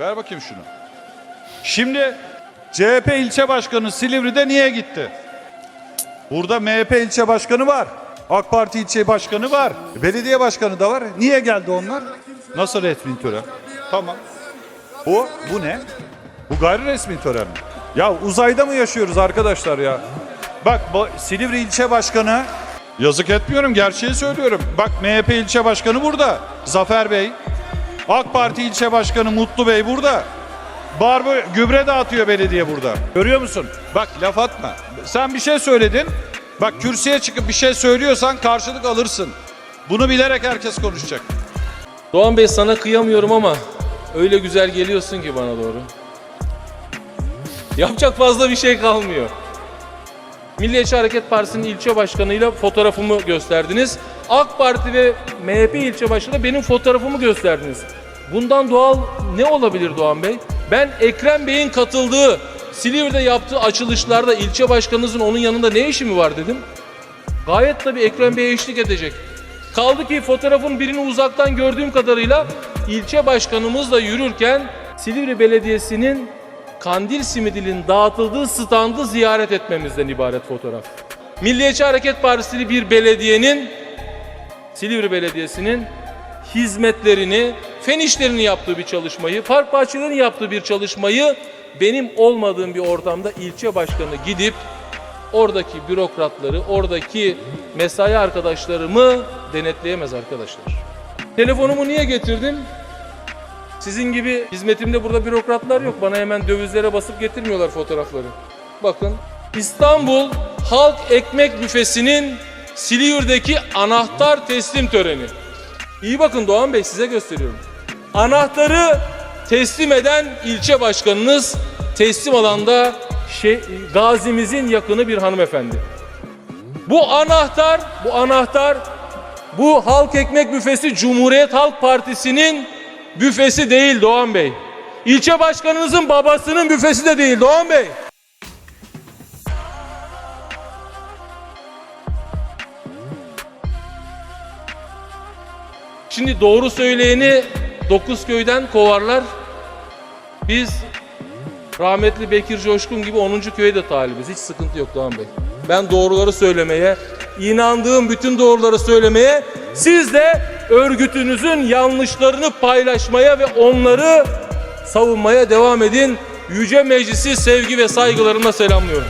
Ver bakayım şunu. Şimdi CHP ilçe başkanı Silivri'de niye gitti? Burada MHP ilçe başkanı var. AK Parti ilçe başkanı var. Belediye başkanı da var. Niye geldi onlar? Nasıl resmi tören? Tamam. Bu, bu ne? Bu gayri resmi tören mi? Ya uzayda mı yaşıyoruz arkadaşlar ya? Bak Silivri ilçe başkanı yazık etmiyorum gerçeği söylüyorum. Bak MHP ilçe başkanı burada. Zafer Bey. AK Parti ilçe başkanı Mutlu Bey burada. Barbu gübre dağıtıyor belediye burada. Görüyor musun? Bak laf atma. Sen bir şey söyledin. Bak kürsüye çıkıp bir şey söylüyorsan karşılık alırsın. Bunu bilerek herkes konuşacak. Doğan Bey sana kıyamıyorum ama öyle güzel geliyorsun ki bana doğru. Yapacak fazla bir şey kalmıyor. Milliyetçi Hareket Partisi'nin ilçe başkanıyla fotoğrafımı gösterdiniz. AK Parti ve MHP ilçe başkanı benim fotoğrafımı gösterdiniz. Bundan doğal ne olabilir Doğan Bey? Ben Ekrem Bey'in katıldığı Silivri'de yaptığı açılışlarda ilçe başkanınızın onun yanında ne işi mi var dedim. Gayet tabii Ekrem Bey'e eşlik edecek. Kaldı ki fotoğrafın birini uzaktan gördüğüm kadarıyla ilçe başkanımızla yürürken Silivri Belediyesi'nin kandil simidinin dağıtıldığı standı ziyaret etmemizden ibaret fotoğraf. Milliyetçi Hareket Partisi'li bir belediyenin Silivri Belediyesi'nin hizmetlerini, fen işlerini yaptığı bir çalışmayı, park bahçelerinin yaptığı bir çalışmayı benim olmadığım bir ortamda ilçe başkanı gidip oradaki bürokratları, oradaki mesai arkadaşlarımı denetleyemez arkadaşlar. Telefonumu niye getirdim? Sizin gibi hizmetimde burada bürokratlar yok. Bana hemen dövizlere basıp getirmiyorlar fotoğrafları. Bakın İstanbul Halk Ekmek Büfesi'nin Silivri'deki anahtar teslim töreni. İyi bakın Doğan Bey size gösteriyorum. Anahtarı teslim eden ilçe başkanınız, teslim alanda şey, gazimizin yakını bir hanımefendi. Bu anahtar, bu anahtar bu Halk Ekmek Büfesi Cumhuriyet Halk Partisi'nin büfesi değil Doğan Bey. İlçe başkanınızın babasının büfesi de değil Doğan Bey. Şimdi doğru söyleyeni dokuz köyden kovarlar. Biz rahmetli Bekir Coşkun gibi 10. köye de talibiz. Hiç sıkıntı yok Doğan Bey. Ben doğruları söylemeye, inandığım bütün doğruları söylemeye, siz de örgütünüzün yanlışlarını paylaşmaya ve onları savunmaya devam edin. Yüce Meclisi sevgi ve saygılarımla selamlıyorum.